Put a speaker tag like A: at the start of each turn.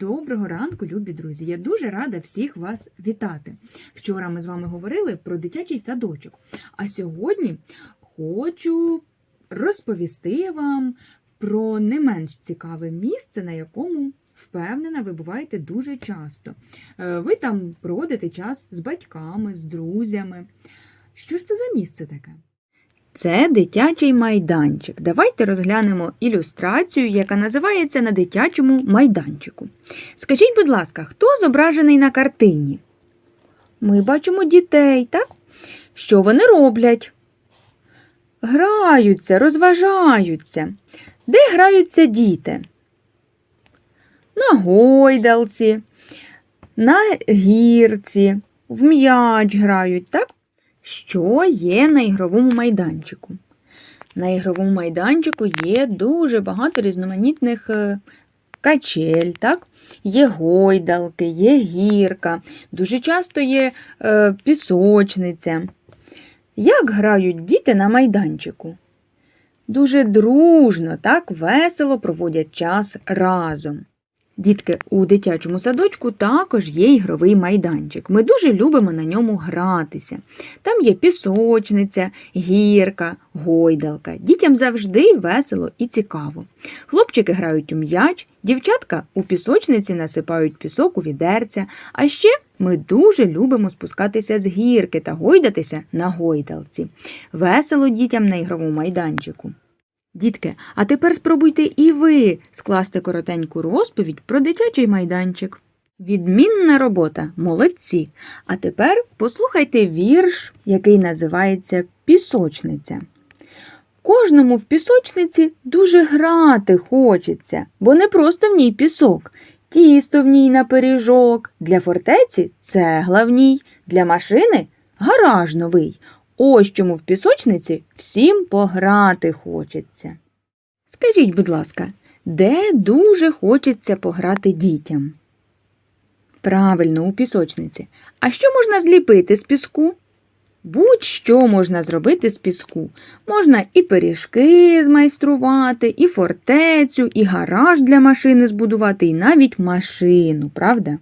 A: Доброго ранку, любі друзі! Я дуже рада всіх вас вітати. Вчора ми з вами говорили про дитячий садочок, а сьогодні хочу розповісти вам про не менш цікаве місце, на якому, впевнена, ви буваєте дуже часто. Е, Ви там проводите час з батьками, з друзями. Що ж це за місце таке? Це дитячий майданчик. Давайте розглянемо ілюстрацію, яка називається на дитячому майданчику. Скажіть, будь ласка, хто зображений на картині? Ми бачимо дітей, так? Що вони роблять? Граються, розважаються. Де граються діти? На гойдалці, на гірці, в м'яч грають, так? Що є на ігровому майданчику? На ігровому майданчику є дуже багато різноманітних е, качель, так? Є гойдалки, є гірка, дуже часто є е, пісочниця. Як грають діти на майданчику? Дуже дружно, так весело проводять час разом. Дітки, у дитячому садочку також є ігровий майданчик. Ми дуже любимо на ньому гратися. Там є пісочниця, гірка, гойдалка. Дітям завжди весело і цікаво. Хлопчики грають у м'яч, дівчатка у пісочниці насипають пісок у відерця, а ще ми дуже любимо спускатися з гірки та гойдатися на гойдалці. Весело дітям на ігровому майданчику. Дітки, а тепер спробуйте і ви скласти коротеньку розповідь про дитячий майданчик. Відмінна робота, молодці. А тепер послухайте вірш, який називається Пісочниця. Кожному в пісочниці дуже грати хочеться, бо не просто в ній пісок, тісто в ній на пиріжок, для фортеці цегла в ній, для машини гараж новий. Ось чому в пісочниці всім пограти хочеться. Скажіть, будь ласка, де дуже хочеться пограти дітям? Правильно, у пісочниці. А що можна зліпити з піску? Будь-що можна зробити з піску. Можна і пиріжки змайструвати, і фортецю, і гараж для машини збудувати, і навіть машину, правда?